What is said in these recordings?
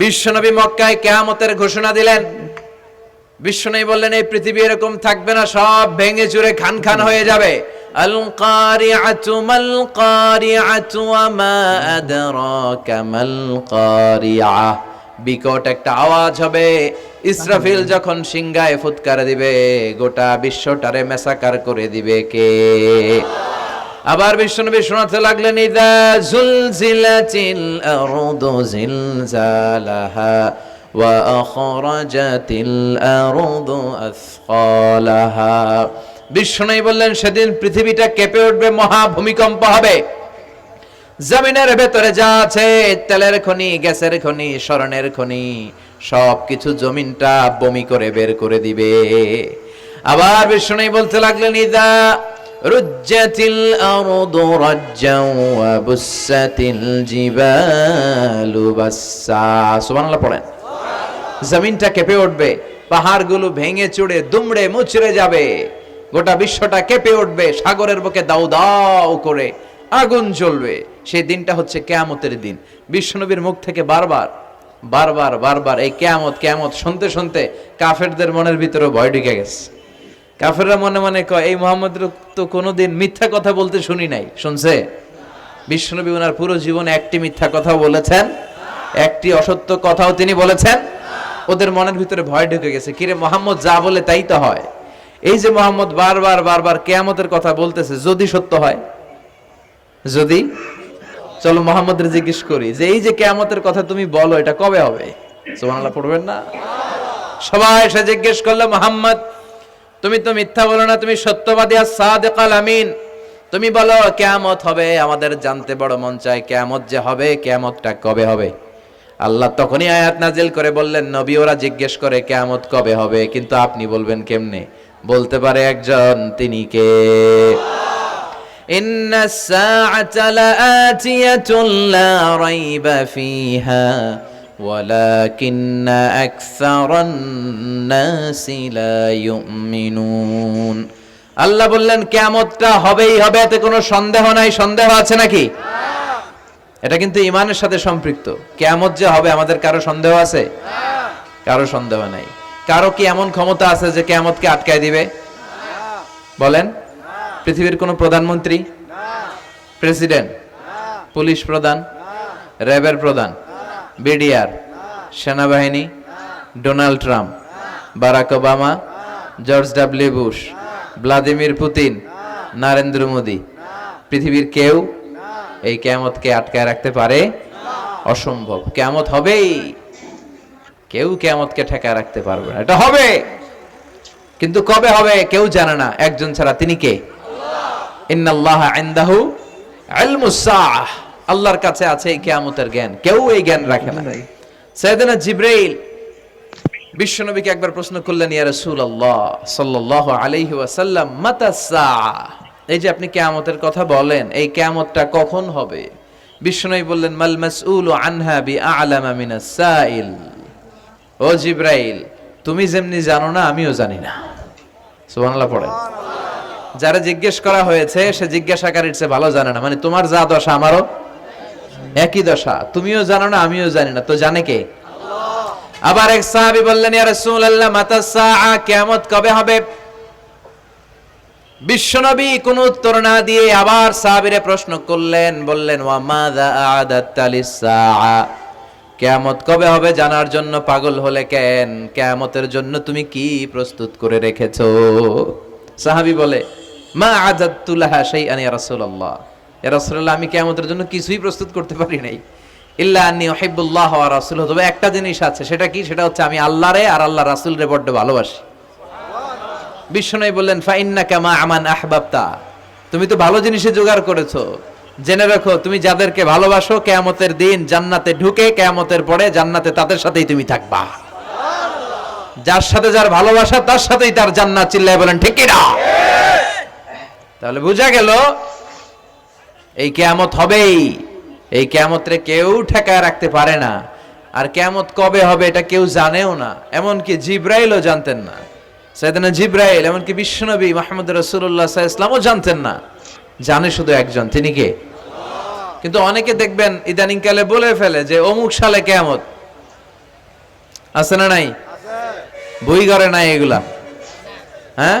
বিশ্বনবী মক্কায় কেয়ামতের ঘোষণা দিলেন। বিশ্বনবী বললেন, এই পৃথিবী এরকম থাকবে না, সব ভেঙে চুরে খান খান হয়ে যাবে। কারিআতু মাল কারিআতু ওয়া মা আদরাকা মাল বিকট একটা আওয়াজ হবে। ইসরাফিল যখন সিংহায় ফুৎকার দিবে, গোটা বিশ্বটারে মেসাকার করে দিবে কে? আবার বিশ্বনবী শোনাতে লাগলেন, ইদা জুলজিলাতিল আরদু জিলজালাহা ওয়া আখরাজাতিল আরদু আসফালাহা। বিশ্বনবী বললেন, সেদিন পৃথিবীটা কেঁপে উঠবে, মহা ভূমিকম্প হবে। জমিনের ভেতরে যা আছে, তেলের খনি, গ্যাসের খনি, স্বর্ণের খনি সব কিছু জমিনটা বমি করে বের করে দিবে। আবার বিষ্ণু বলতে লাগলেন, ইদা রুজ্জাতিল আরদু রাজ্জাও ওয়া বুসাতিল জিবালু বাসসা সুবহানাল্লাহ পড়েন। জমিনটা কেঁপে উঠবে, পাহাড়গুলো ভেঙে চুড়ে, দুমড়ে মুচড়ে যাবে। গোটা বিশ্বটা কেঁপে উঠবে, সাগরের বুকে দাউ দাউ করে আগুন জ্বলবে। সেই দিনটা হচ্ছে কেয়ামতের দিন। বিশ্বনবীর মুখ থেকে বারবার বারবার বারবার এই কেয়ামত কেয়ামত শুনতে শুনতে কাফেরদের মনের ভিতরে ভয় ঢুকে গেছে। কাফেররা মনে মনে কয়, এই মোহাম্মদের তো কোনোদিন মিথ্যা কথা বলতে শুনি নাই। শুনছে? বিশ্বনবী ওনার পুরো জীবনে একটি মিথ্যা কথা বলেছেন, একটি অসত্য কথাও তিনি বলেছেন। ওদের মনের ভিতরে ভয় ঢুকে গেছে, কিরে মোহাম্মদ, যা বলে তাই তো হয়। এই যে মোহাম্মদ বারবার বারবার কেয়ামতের কথা বলতেছে, যদি সত্য হয়? যদি? চলো মোহাম্মদের জিজ্ঞেস করি যে, এই যে কেয়ামতের কথা তুমি বলো, এটা কবে হবে? পড়বেন না? সবাই এসে জিজ্ঞেস করল, মোহাম্মদ তুমি তো মিথ্যা বলো না, তুমি সত্যবাদী আর সাদেকাল আমিন। তুমি বলো, কেয়ামত হবে, আমাদের জানতে বড় মন চায় কেমত যে হবে কেমতটা কবে হবে? আল্লাহ তখনই আয়াত নাজিল করে বললেন নবী ওরা জিজ্ঞেস করে, কেয়ামত কবে হবে? কিন্তু আপনি বলবেন কেমনে? বলতে পারে একজন, তিনি কে? ইন্না সাআতা লাআতিয়াতুন লা রাইবা ফিহা। ولكن أكثر الناس لا يؤمنون আল্লাহ বললেন কেয়ামতটা হবেই হবে এতে কোনো সন্দেহ নাই সন্দেহ আছে নাকি এটা কিন্তু ইমানের সাথে সম্পৃক্ত কেয়ামত যে হবে আমাদের কারো সন্দেহ আছে কারো সন্দেহ নাই কারো কি এমন ক্ষমতা আছে যে কেয়ামতকে আটকায় দিবে বলেন পৃথিবীর কোনো প্রধানমন্ত্রী প্রেসিডেন্ট পুলিশ প্রধান র্যাবের প্রধান বিডিআর, সেনাবাহিনী, Donald Trump, Barack Obama, George W Bush, Vladimir Putin, Narendra Modi. পৃথিবীর কেউ এই কেয়ামতকে আটকায় রাখতে পারে অসম্ভব। কেয়ামত হবেই। কেউ কেয়ামতকে ঠেকায় রাখতে পারবে না। এটা হবে। কিন্তু কবে হবে কেউ জানে না। একজন ছাড়া তিনি কে? ইন্নাল্লাহ ইনদাহু ইলমুস সাআহ আল্লাহর কাছে আছে এই কেয়ামতের জ্ঞান। কেউ এই জ্ঞান রাখে না। সাইয়েদনা জিবরাইল বিশ্বনবীকে একবার প্রশ্ন করলেন ইয়া রাসূলুল্লাহ সাল্লাল্লাহু আলাইহি ওয়াসাল্লাম মাতা সাআহ এই যে আপনি কিয়ামতের কথা বলেন এই কিয়ামতটা কখন হবে? বিশ্বনবী বললেন মাল মাসউলু আনহা বিআলামা মিনাস সাইল। ও জিব্রাইল তুমি যেমনি জানো না আমিও জানি না। সুবহানাল্লাহ পড়ে যারা জিজ্ঞেস করা হয়েছে সে জিজ্ঞাসাকারীর চেয়ে ভালো জানে না। মানে তোমার যা দশা আমারও একই দশা। তুমিও জানো না, আমিও জানি না। তো জানে কে? আবার এক সাহাবী বললেন রাসূলুল্লাহ মাতা সাআ, কিয়ামত কবে হবে? বিশ্বনবী কোন উত্তর না দিয়ে আবার সাহাবীরে প্রশ্ন করলেন, বললেন কেয়ামত কবে হবে জানার জন্য পাগল হলে কেন? কেয়ামতের জন্য তুমি কি প্রস্তুত করে রেখেছো? সাহাবি বলে, মা আজাদতুল্লাহা শাইআন ইয়া রাসূলুল্লাহ। রাসূলুল্লাহ, আমি কেয়ামতের জন্য কিছুই প্রস্তুত করতে পারি নাই। ওয়া রাসূলুহু, তবে একটা জিনিস আছে, সেটা কি? সেটা হচ্ছে আমি আল্লাহরে আর আল্লাহ রাসূলরে বড্ড ভালোবাসি। বিশ্বনবী বললেন, ফা ইন্নাকা আমান আহবাবতা। তুমি তো ভালো জিনিসে জোগাড় করেছ। জেনে রাখো, তুমি যাদেরকে ভালোবাসো, কেয়ামতের দিন জান্নাতে ঢুকে, কেয়ামতের পরে জান্নাতে তাদের সাথেই তুমি থাকবা। যার সাথে যার ভালোবাসা, তার সাথেই তার জান্নাত চিল্লায় বলেন, ঠিক কিনা তাহলে বোঝা গেল এই কেয়ামত হবেই। এই কেয়ামতরে কেউ ঠেকায় রাখতে পারে না। আর কেয়ামত কবে হবে এটা কেউ জানেও না। এমনকি জিব্রাইলও জানতেন না। সেদিনা জিব্রাইল এমনকি বিশ্বনবী মাহমুদ রসুল্লাহ ইসলামও জানতেন না। জানে শুধু একজন তিনি কে? কিন্তু অনেকে দেখবেন ইদানিং কালে বলে ফেলে যে অমুক সালে কেয়ামত। আছে না নাই? বই করে নাই এগুলা। হ্যাঁ?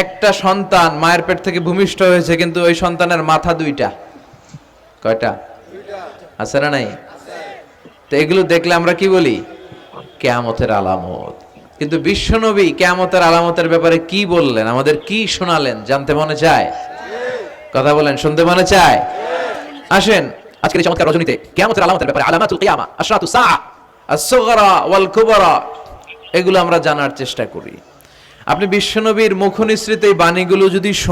একটা সন্তান মায়ের পেট থেকে ভূমিষ্ঠ হয়েছে, কিন্তু ওই সন্তানের মাথা দুইটা। কয়টা? আছে না নাই? তো এগুলো দেখলে আমরা কি বলি? কেয়ামতের আলামত। কিন্তু বিশ্বনবী কেয়ামতের আলামতের ব্যাপারে কি বললেন? আমাদের কি শোনালেন? জানতে মনে চায়? কথা বলেন, শুনতে মনে চায়? আসেন, আজকের এই চমৎকার রজনীতে কেয়ামতের আলামতের ব্যাপারে আলামাতুল কিয়ামা, আশরাতু আস-সুগরা ওয়াল কুবরা এগুলো আমরা জানার চেষ্টা করি। আপনি বিশ্বনবীর মুখনিসৃত এই বাণীগুলো যদি শোনেন